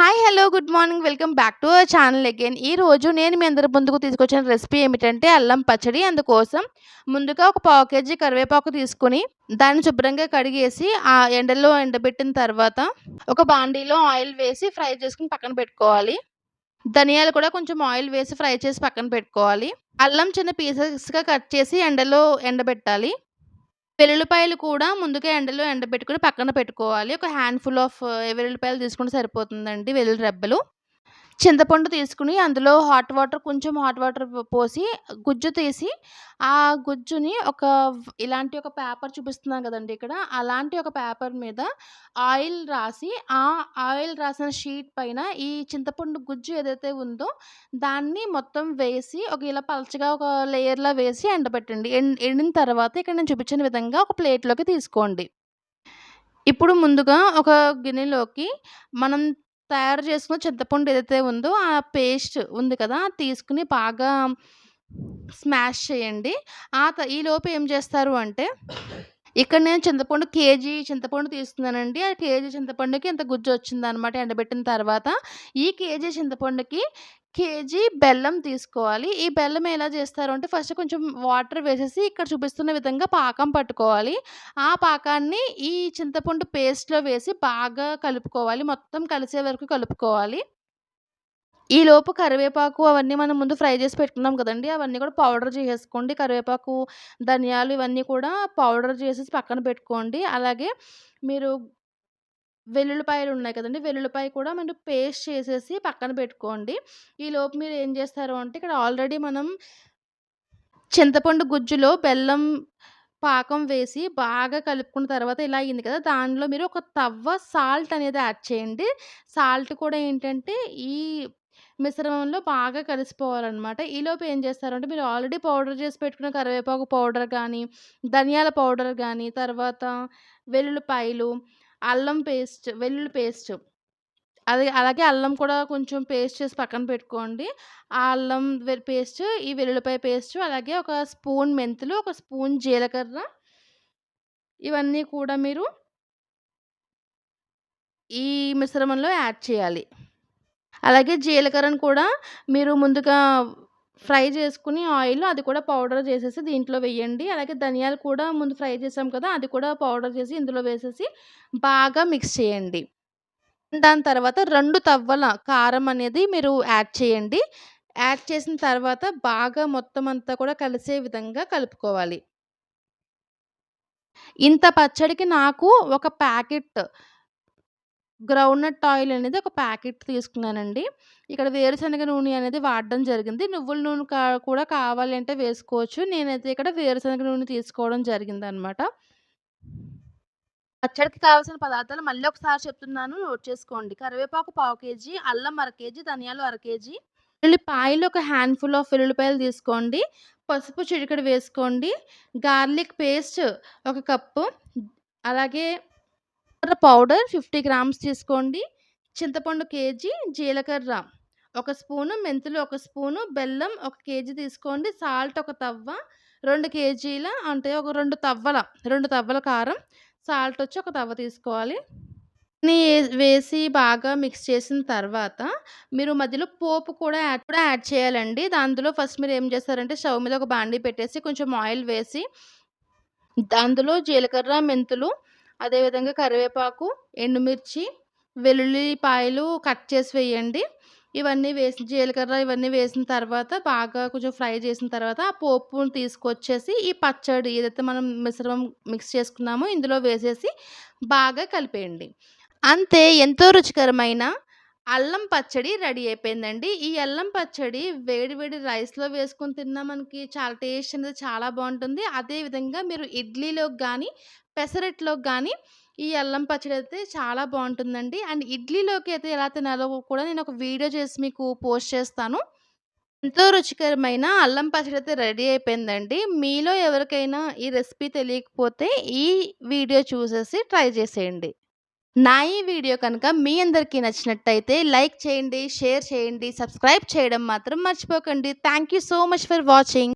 Hi hello good morning welcome back to our channel again ఈరోజు నేను మీ అందరి ముందుకు తీసుకొచ్చిన రెసిపీ ఏమిటంటే అల్లం పచ్చడి. అందుకోసం ముందుగా ఒక పావు కేజీ కరివేపాకు తీసుకుని దాన్ని శుభ్రంగా కడిగేసి ఆ ఎండలో ఎండబెట్టిన తర్వాత ఒక బాండీలో ఆయిల్ వేసి ఫ్రై చేసుకుని పక్కన పెట్టుకోవాలి. ధనియాలు కూడా కొంచెం ఆయిల్ వేసి ఫ్రై చేసి పక్కన పెట్టుకోవాలి. అల్లం చిన్న పీసెస్గా కట్ చేసి ఎండలో ఎండబెట్టాలి. వెల్లుల్లిపాయలు కూడా ముందుగా ఎండలో ఎండబెట్టుకొని పక్కన పెట్టుకోవాలి. ఒక హ్యాండ్‌ఫుల్ ఆఫ్ వెల్లుల్లిపాయలు తీసుకుంటే సరిపోతుందండి వెల్లుల్లి రెబ్బలు. చింతపండు తీసుకుని అందులో హాట్ వాటర్ కొంచెం హాట్ వాటర్ పోసి గుజ్జు తీసి ఆ గుజ్జుని ఒక ఇలాంటి ఒక పేపర్ చూపిస్తున్నాను కదండి ఇక్కడ. అలాంటి ఒక పేపర్ మీద ఆయిల్ రాసి ఆ ఆయిల్ రాసిన షీట్ పైన ఈ చింతపండు గుజ్జు ఏదైతే ఉందో దాన్ని మొత్తం వేసి ఒక ఇలా పలచగా ఒక లేయర్‌లా వేసి ఎండబెట్టండి. ఎండ్ ఎండిన తర్వాత ఇక్కడ నేను చూపించిన విధంగా ఒక ప్లేట్‌లోకి తీసుకోండి. ఇప్పుడు ముందుగా ఒక గిన్నెలోకి మనం తయారు చేసుకున్న చింతపండు ఏదైతే ఉందో ఆ పేస్ట్ ఉంది కదా! తీసుకుని బాగా స్మాష్ చేయండి. ఆ త ఈలోపు ఏం చేస్తారు అంటే ఇక్కడ నేను చింతపండు కేజీ చింతపండు తీసుకున్నానండి. ఆ కేజీ చింతపండుకి ఇంత గుజ్జొచ్చిందనమాట ఎండబెట్టిన తర్వాత. ఈ కేజీ చింతపండుకి కేజీ బెల్లం తీసుకోవాలి. ఈ బెల్లం ఎలా చేస్తారు అంటే ఫస్ట్ కొంచెం వాటర్ వేసేసి ఇక్కడ చూపిస్తున్న విధంగా పాకం పట్టుకోవాలి. ఆ పాకాన్ని ఈ చింతపండు పేస్ట్‌లో వేసి బాగా కలుపుకోవాలి. మొత్తం కలిసే వరకు కలుపుకోవాలి. ఈలోపు కరివేపాకు అవన్నీ మనం ముందు ఫ్రై చేసి పెట్టుకున్నాం కదండీ! అవన్నీ కూడా పౌడర్ చేసేసుకోండి. కరివేపాకు, ధనియాలు ఇవన్నీ కూడా పౌడర్ చేసేసి పక్కన పెట్టుకోండి. అలాగే మీరు వెల్లుల్లిపాయలు ఉన్నాయి కదండీ! వెల్లుల్లిపాయ కూడా మనం పేస్ట్ చేసేసి పక్కన పెట్టుకోండి. ఈలోపు మీరు ఏం చేస్తారు అంటే ఇక్కడ ఆల్రెడీ మనం చింతపండు గుజ్జులో బెల్లం పాకం వేసి బాగా కలుపుకున్న తర్వాత ఇలా అయింది కదా! దానిలో మీరు ఒక తవ్వ సాల్ట్ అనేది యాడ్ చేయండి. సాల్ట్ కూడా ఏంటంటే ఈ మిశ్రమంలో బాగా కలిసిపోవాలనమాట. ఈలోపు ఏం చేస్తారంటే మీరు ఆల్రెడీ పౌడర్ చేసి పెట్టుకున్న కరివేపాకు పౌడర్ గానీ, ధనియాల పౌడర్ గానీ, తర్వాత వెల్లుల్లిపాయలు, అల్లం పేస్ట్, వెల్లుల్లి పేస్ట్ అది అలాగే అల్లం కూడా కొంచెం పేస్ట్ చేసి పక్కన పెట్టుకోండి. ఆ అల్లం పేస్ట్, ఈ వెల్లుల్లిపాయ పేస్ట్ అలాగే ఒక స్పూన్ మెంతులు, ఒక స్పూన్ జీలకర్ర ఇవన్నీ కూడా మీరు ఈ మిశ్రమంలో యాడ్ చేయాలి. అలాగే జీలకర్రను కూడా మీరు ముందుగా ఫ్రై చేసుకుని ఆయిల్ అది కూడా పౌడర్ చేసేసి దీంట్లో వేయండి. అలాగే ధనియాలు కూడా ముందు ఫ్రై చేసాం కదా! అది కూడా పౌడర్ చేసి ఇందులో వేసేసి బాగా మిక్స్ చేయండి. దాని తర్వాత రెండు తవ్వల కారం అనేది మీరు యాడ్ చేయండి. యాడ్ చేసిన తర్వాత బాగా మొత్తం అంతా కూడా కలిసే విధంగా కలుపుకోవాలి. ఇంత పచ్చడికి నాకు ఒక ప్యాకెట్ గ్రౌండ్‌నట్ ఆయిల్ అనేది ఒక ప్యాకెట్ తీసుకున్నానండి. ఇక్కడ వేరుశనగ నూనె అనేది వాడడం జరిగింది. నువ్వుల నూనె కా కూడా కావాలి అంటే వేసుకోవచ్చు. నేనైతే ఇక్కడ వేరుశనగ నూనె తీసుకోవడం జరిగింది అనమాట పచ్చడికి కావాల్సిన పదార్థాలు మళ్ళీ ఒకసారి చెప్తున్నాను నోట్ చేసుకోండి. కరివేపాకు పావు కేజీ, అల్లం అర కేజీ, ధనియాలు అర కేజీ, ఉల్లిపాయలు ఒక హ్యాండ్‌ఫుల్ ఆఫ్ ఉల్లిపాయలు తీసుకోండి. పసుపు చిటికెడు వేసుకోండి. గార్లిక్ పేస్ట్ ఒక కప్పు, అలాగే పౌడర్ 50 గ్రామ్స్ తీసుకోండి. చింతపండు కేజీ, జీలకర్ర ఒక స్పూను, మెంతులు ఒక స్పూను, బెల్లం ఒక కేజీ తీసుకోండి. సాల్ట్ ఒక తవ్వ, రెండు కేజీల అంటే ఒక రెండు తవ్వల రెండు తవ్వల కారం, సాల్ట్ వచ్చి ఒక తవ్వ తీసుకోవాలి. వేసి బాగా మిక్స్ చేసిన తర్వాత మీరు మధ్యలో పోపు కూడా యాడ్ కూడా యాడ్ చేయాలండి. అందులో ఫస్ట్ మీరు ఏం చేస్తారంటే స్టవ్ మీద ఒక బాండీ పెట్టేసి కొంచెం ఆయిల్ వేసి అందులో జీలకర్ర, మెంతులు అదేవిధంగా కరివేపాకు, ఎండుమిర్చి, వెల్లుల్లిపాయలు కట్ చేసి వేయండి. ఇవన్నీ వేసి జీలకర్ర ఇవన్నీ వేసిన తర్వాత బాగా కొంచెం ఫ్రై చేసిన తర్వాత ఆ పోపును తీసుకొచ్చేసి ఈ పచ్చడి ఏదైతే మనం మిశ్రమం మిక్స్ చేసుకున్నామో ఇందులో వేసేసి బాగా కలిపేయండి. అంతే ఎంతో రుచికరమైన అల్లం పచ్చడి రెడీ అయిపోయిందండి. ఈ అల్లం పచ్చడి వేడి వేడి రైస్‌లో వేసుకొని తిన్నా మనకి చాలా టేస్ట్ అనేది చాలా బావుంటుంది. అదే విధంగా మీరు ఇడ్లీలోకి గానీ, పెసరట్లోకి గానీ ఈ అల్లం పచ్చడి అయితే చాలా బావుంటుందండి. అండ్ ఇడ్లీలోకి అయితే ఎలా తినాలో కూడా నేను ఒక వీడియో చేసి మీకు పోస్ట్ చేస్తాను. ఎంతో రుచికరమైన అల్లం పచ్చడి అయితే రెడీ అయిపోయిందండి. మీలో ఎవరికైనా ఈ రెసిపీ తెలియకపోతే ఈ వీడియో చూసేసి ట్రై చేసేయండి. నా ఈ వీడియో కనుక మీ అందరికీ నచ్చినట్టయితే లైక్ చేయండి, షేర్ చేయండి, సబ్స్క్రైబ్ చేయడం మాత్రం మర్చిపోకండి. Thank you so much for watching.